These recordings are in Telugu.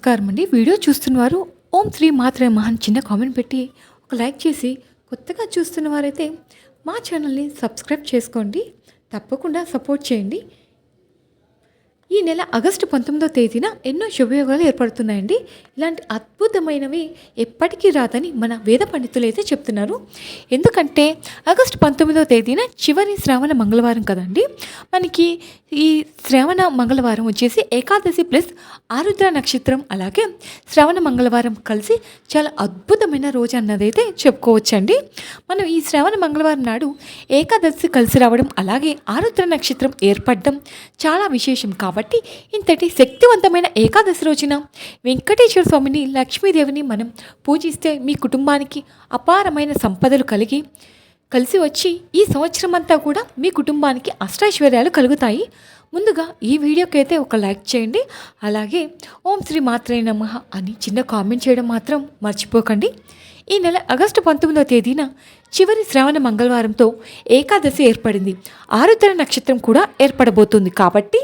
నమస్కారం అండి. వీడియో చూస్తున్నవారు ఓం శ్రీ మాత్రే మహాన్ చిన్న కామెంట్ పెట్టి ఒక లైక్ చేసి కొత్తగా చూస్తున్న వారైతే మా ఛానల్ని సబ్స్క్రైబ్ చేసుకోండి. తప్పకుండా సపోర్ట్ చేయండి. ఈ నెల ఆగస్టు పంతొమ్మిదో తేదీన ఎన్నో శుభయోగాలు ఏర్పడుతున్నాయండి. ఇలాంటి అద్భుతమైనవి ఎప్పటికీ రాదని మన వేద పండితులు అయితే చెప్తున్నారు. ఎందుకంటే ఆగస్టు పంతొమ్మిదో తేదీన చివరి శ్రావణ మంగళవారం కదండి. మనకి ఈ శ్రావణ మంగళవారం వచ్చేసి ఏకాదశి ప్లస్ ఆరుద్ర నక్షత్రం అలాగే శ్రావణ మంగళవారం కలిసి చాలా అద్భుతమైన రోజు అన్నదైతే చెప్పుకోవచ్చండి. మనం ఈ శ్రావణ మంగళవారం నాడు ఏకాదశి కలిసి రావడం అలాగే ఆరుద్ర నక్షత్రం ఏర్పడడం చాలా విశేషం కాబట్టి కాబట్టి ఇంతటి శక్తివంతమైన ఏకాదశి రోజున వెంకటేశ్వర స్వామిని లక్ష్మీదేవిని మనం పూజిస్తే మీ కుటుంబానికి అపారమైన సంపదలు కలిగి కలిసి వచ్చి ఈ సంవత్సరం అంతా కూడా మీ కుటుంబానికి అష్టైశ్వర్యాలు కలుగుతాయి. ముందుగా ఈ వీడియోకి అయితే ఒక లైక్ చేయండి. అలాగే ఓం శ్రీ మాత్రే నమ అని చిన్న కామెంట్ చేయడం మాత్రం మర్చిపోకండి. ఈ నెల ఆగస్టు పంతొమ్మిదవ తేదీన చివరి శ్రావణ మంగళవారంతో ఏకాదశి ఏర్పడింది. ఆరుద్ర నక్షత్రం కూడా ఏర్పడబోతుంది కాబట్టి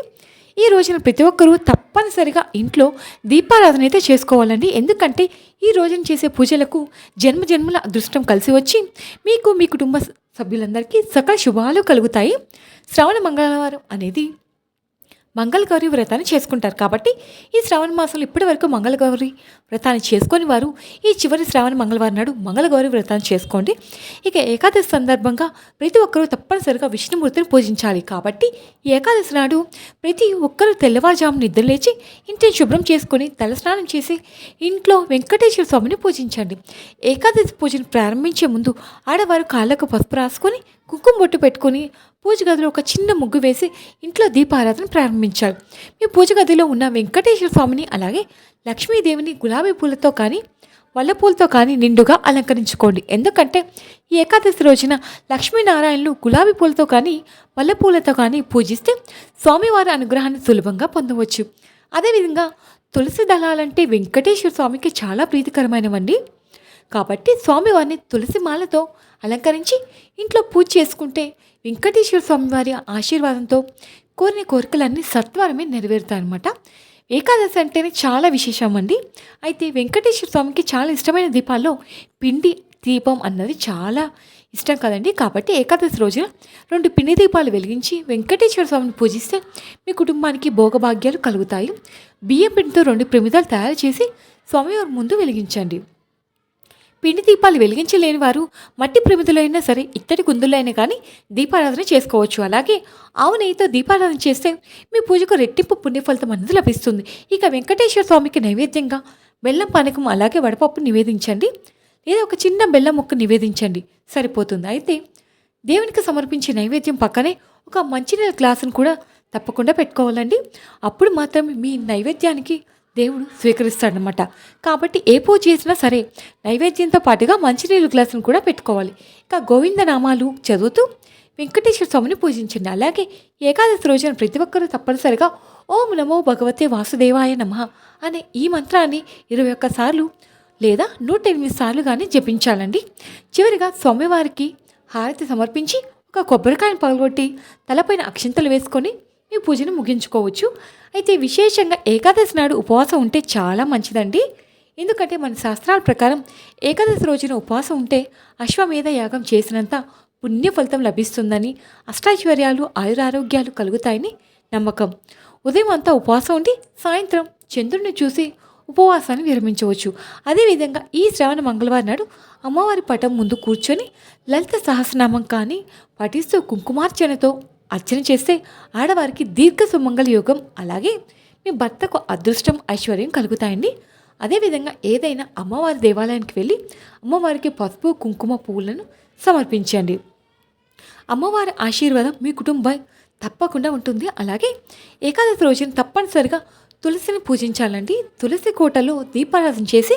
ఈ రోజున ప్రతి ఒక్కరూ తప్పనిసరిగా ఇంట్లో దీపారాధన అయితే చేసుకోవాలండి. ఎందుకంటే ఈ రోజున చేసే పూజలకు జన్మ జన్మల అదృష్టం కలిసి వచ్చి మీకు మీ కుటుంబ సభ్యులందరికీ సకల శుభాలు కలుగుతాయి. శ్రావణ మంగళవారం అనేది మంగళగౌరి వ్రతాన్ని చేసుకుంటారు. కాబట్టి ఈ శ్రావణ మాసంలో ఇప్పటి వరకు మంగళగౌరి వ్రతాన్ని చేసుకొని వారు ఈ చివరి శ్రావణ మంగళవారం నాడు మంగళగౌరి వ్రతాన్ని చేసుకోండి. ఇక ఏకాదశి సందర్భంగా ప్రతి ఒక్కరూ తప్పనిసరిగా విష్ణుమూర్తిని పూజించాలి. కాబట్టి ఈ ఏకాదశి నాడు ప్రతి ఒక్కరూ తెల్లవారుజాము నిద్రలేచి ఇంటిని శుభ్రం చేసుకొని తలస్నానం చేసి ఇంట్లో వెంకటేశ్వర స్వామిని పూజించండి. ఏకాదశి పూజను ప్రారంభించే ముందు ఆడవారు కాళ్ళకు పసుపు రాసుకొని కుంకుమ బొట్టు పెట్టుకొని పూజ గదిలో ఒక చిన్న ముగ్గు వేసి ఇంట్లో దీపారాధన ప్రారంభించారు. మీ పూజ గదిలో ఉన్న వెంకటేశ్వర స్వామిని అలాగే లక్ష్మీదేవిని గులాబీ పూలతో కానీ పూలతో కానీ నిండుగా అలంకరించుకోండి. ఎందుకంటే ఈ ఏకాదశి రోజున లక్ష్మీనారాయణలు గులాబీ పూలతో కానీ పూలతో కానీ పూజిస్తే స్వామివారి అనుగ్రహాన్ని సులభంగా పొందవచ్చు. అదేవిధంగా తులసి దళాలంటే వెంకటేశ్వర స్వామికి చాలా ప్రీతికరమైనవండి. కాబట్టి స్వామివారిని తులసి మాలతో అలంకరించి ఇంట్లో పూజ చేసుకుంటే వెంకటేశ్వర స్వామివారి ఆశీర్వాదంతో కోరిన కోరికలన్నీ సత్వరమే నెరవేరుతాయన్నమాట. ఏకాదశి అంటేనే చాలా విశేషం అండి. అయితే వెంకటేశ్వర స్వామికి చాలా ఇష్టమైన దీపాల్లో పిండి దీపం అన్నది చాలా ఇష్టం కదండి. కాబట్టి ఏకాదశి రోజున రెండు పిండి దీపాలు వెలిగించి వెంకటేశ్వర స్వామిని పూజిస్తే మీ కుటుంబానికి భోగభాగ్యాలు కలుగుతాయి. బియ్యం పిండితో రెండు ప్రమిదాలు తయారు చేసి స్వామివారి ముందు వెలిగించండి. పిండి దీపాలు వెలిగించలేని వారు మట్టి ప్రమిదలైనా సరే ఇత్తడి కుందుల్లో అయినా కానీ దీపారాధన చేసుకోవచ్చు. అలాగే ఆవు నెయ్యితో దీపారాధన చేస్తే మీ పూజకు రెట్టింపు పుణ్యఫలితం అనేది లభిస్తుంది. ఇక వెంకటేశ్వర స్వామికి నైవేద్యంగా బెల్లం పానకం అలాగే వడపప్పు నివేదించండి. లేదా ఒక చిన్న బెల్లం ముక్క నివేదించండి. సరిపోతుంది. అయితే దేవునికి సమర్పించే నైవేద్యం పక్కనే ఒక మంచినీళ్ళ గ్లాసును కూడా తప్పకుండా పెట్టుకోవాలండి. అప్పుడు మాత్రమే మీ నైవేద్యానికి దేవుడు స్వీకరిస్తాడనమాట కాబట్టి ఏ పూజ చేసినా సరే నైవేద్యంతో పాటుగా మంచినీళ్ళు గ్లాసును కూడా పెట్టుకోవాలి. ఇక గోవింద నామాలు చదువుతూ వెంకటేశ్వర స్వామిని పూజించండి. అలాగే ఏకాదశి రోజున ప్రతి ఒక్కరూ తప్పనిసరిగా ఓం నమో భగవతే వాసుదేవాయ నమ అనే ఈ మంత్రాన్ని ఇరవై ఒక్కసార్లు లేదా నూట ఎనిమిది సార్లు కానీ జపించాలండి. చివరిగా స్వామివారికి హారతి సమర్పించి ఒక కొబ్బరికాయను పగలగొట్టి తలపైన అక్షింతలు వేసుకొని మీ పూజను ముగించుకోవచ్చు. అయితే విశేషంగా ఏకాదశి నాడు ఉపవాసం ఉంటే చాలా మంచిదండి. ఎందుకంటే మన శాస్త్రాల ప్రకారం ఏకాదశి రోజున ఉపవాసం ఉంటే అశ్వమేధ యాగం చేసినంత పుణ్య ఫలితం లభిస్తుందని అష్టాశ్వర్యాలు ఆయురారోగ్యాలు కలుగుతాయని నమ్మకం. ఉదయం అంతా ఉపవాసం ఉండి సాయంత్రం చంద్రుడిని చూసి ఉపవాసాన్ని విరమించవచ్చు. అదేవిధంగా ఈ శ్రావణ మంగళవారం నాడు అమ్మవారి పటం ముందు కూర్చొని లలిత సహస్రనామం కానీ పఠిస్తూ కుంకుమార్చనతో అర్చన చేస్తే ఆడవారికి దీర్ఘ సుమంగళ యోగం అలాగే మీ భర్తకు అదృష్టం ఐశ్వర్యం కలుగుతాయండి. అదేవిధంగా ఏదైనా అమ్మవారి దేవాలయానికి వెళ్ళి అమ్మవారికి పసుపు కుంకుమ పువ్వులను సమర్పించండి. అమ్మవారి ఆశీర్వాదం మీ కుటుంబం తప్పకుండా ఉంటుంది. అలాగే ఏకాదశి రోజున తప్పనిసరిగా తులసిని పూజించాలండి. తులసి కోటలో దీపారాధన చేసి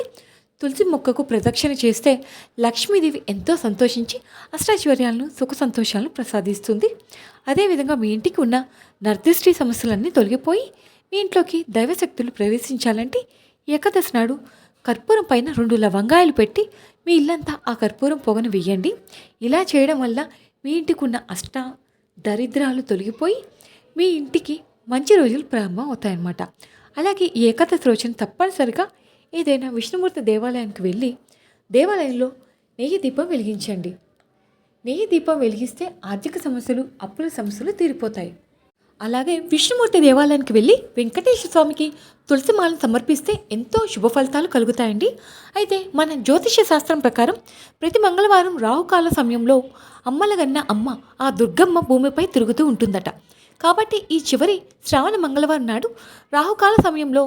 తులసి మొక్కకు ప్రదక్షిణ చేస్తే లక్ష్మీదేవి ఎంతో సంతోషించి అష్టాశ్వర్యాలను సుఖ సంతోషాలను ప్రసాదిస్తుంది. అదేవిధంగా మీ ఇంటికి ఉన్న నర్దిష్టి సమస్యలన్నీ తొలగిపోయి మీ ఇంట్లోకి దైవశక్తులు ప్రవేశించాలంటే ఏకాదశి నాడు కర్పూరం పైన రెండు లవంగాయలు పెట్టి మీ ఇల్లంతా ఆ కర్పూరం పొగను వేయండి. ఇలా చేయడం వల్ల మీ ఇంటికి ఉన్న అష్ట దరిద్రాలు తొలగిపోయి మీ ఇంటికి మంచి రోజులు ప్రారంభం అవుతాయన్నమాట అలాగే ఏకాదశి రోజున తప్పనిసరిగా ఏదైనా విష్ణుమూర్తి దేవాలయానికి వెళ్ళి దేవాలయంలో నెయ్యి దీపం వెలిగించండి. నెయ్యి దీపం వెలిగిస్తే ఆర్థిక సమస్యలు అప్పుల సమస్యలు తీరిపోతాయి. అలాగే విష్ణుమూర్తి దేవాలయానికి వెళ్ళి వెంకటేశ్వర స్వామికి తులసి మాలను సమర్పిస్తే ఎంతో శుభ ఫలితాలు కలుగుతాయండి. అయితే మన జ్యోతిష శాస్త్రం ప్రకారం ప్రతి మంగళవారం రాహుకాల సమయంలో అమ్మలగన్న అమ్మ ఆ దుర్గమ్మ భూమిపై తిరుగుతూ ఉంటుందట. కాబట్టి ఈ చివరి శ్రావణ మంగళవారం నాడు రాహుకాల సమయంలో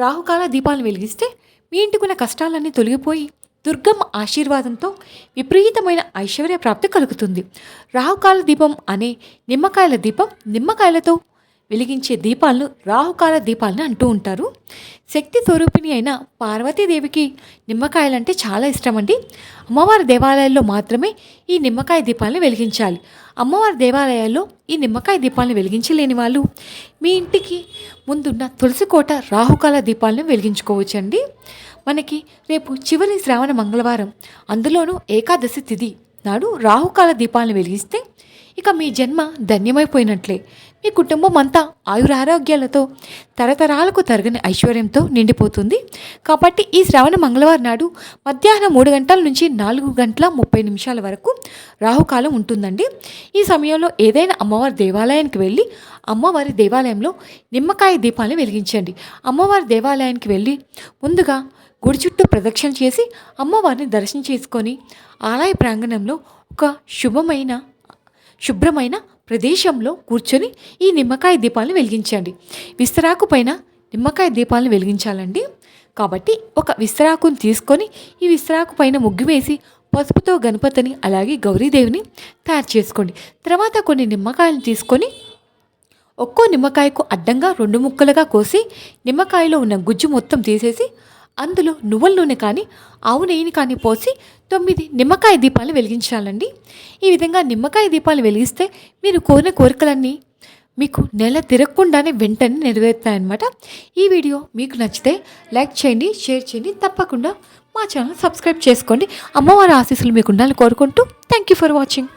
రాహుకాల దీపాలను వెలిగిస్తే మీ ఇంటికున్న కష్టాలన్నీ తొలగిపోయి దుర్గమ్మ ఆశీర్వాదంతో విపరీతమైన ఐశ్వర్య ప్రాప్తి కలుగుతుంది. రాహుకాల దీపం అనే నిమ్మకాయల దీపం నిమ్మకాయలతో వెలిగించే దీపాలను రాహుకాల దీపాలని అంటూ ఉంటారు. శక్తి స్వరూపిణి అయిన పార్వతీదేవికి నిమ్మకాయలంటే చాలా ఇష్టమండి. అమ్మవారి దేవాలయాల్లో మాత్రమే ఈ నిమ్మకాయ దీపాలను వెలిగించాలి. అమ్మవారి దేవాలయాల్లో ఈ నిమ్మకాయ దీపాలను వెలిగించలేని వాళ్ళు మీ ఇంటికి ముందున్న తులసికోట రాహుకాల దీపాలను వెలిగించుకోవచ్చండి. మనకి రేపు చివరి శ్రావణ మంగళవారం అందులోనూ ఏకాదశి తిథి నాడు రాహుకాల దీపాలను వెలిగిస్తే ఇక మీ జన్మ ధన్యమైపోయినట్లే. మీ కుటుంబం అంతా ఆయురారోగ్యాలతో తరతరాలకు తరగని ఐశ్వర్యంతో నిండిపోతుంది. కాబట్టి ఈ శ్రావణ మంగళవారం నాడు మధ్యాహ్నం మూడు గంటల నుంచి నాలుగు గంటల ముప్పై నిమిషాల వరకు రాహుకాలం ఉంటుందండి. ఈ సమయంలో ఏదైనా అమ్మవారి దేవాలయానికి వెళ్ళి అమ్మవారి దేవాలయంలో నిమ్మకాయ దీపాలను వెలిగించండి. అమ్మవారి దేవాలయానికి వెళ్ళి ముందుగా గుడి చుట్టూ ప్రదక్షిణ చేసి అమ్మవారిని దర్శనం చేసుకొని ఆలయ ప్రాంగణంలో ఒక శుభమైన శుభ్రమైన ప్రదేశంలో కూర్చొని ఈ నిమ్మకాయ దీపాలను వెలిగించండి. విస్తరాకు పైన నిమ్మకాయ దీపాలను వెలిగించాలండి. కాబట్టి ఒక విస్తరాకుని తీసుకొని ఈ విస్తరాకు పైన ముగ్గు వేసి పసుపుతో గణపతిని అలాగే గౌరీదేవిని తయారు చేసుకోండి. తర్వాత కొన్ని నిమ్మకాయలు తీసుకొని ఒక్కో నిమ్మకాయకు అడ్డంగా రెండు ముక్కలుగా కోసి నిమ్మకాయలో ఉన్న గుజ్జు మొత్తం తీసేసి అందులో నువ్వుల నూనె కానీ ఆవు నెయ్యిని కానీ పోసి తొమ్మిది నిమ్మకాయ దీపాలు వెలిగించాలండి. ఈ విధంగా నిమ్మకాయ దీపాలు వెలిగిస్తే మీరు కోరిన కోరికలన్నీ మీకు నెల తిరగకుండానే వెంటనే నెరవేరుతాయన్నమాట. ఈ వీడియో మీకు నచ్చితే లైక్ చేయండి షేర్ చేయండి తప్పకుండా మా ఛానల్ సబ్స్క్రైబ్ చేసుకోండి. అమ్మవారి ఆశీస్సులు మీకు ఉండాలని కోరుకుంటూ థ్యాంక్ యూ ఫర్ వాచింగ్.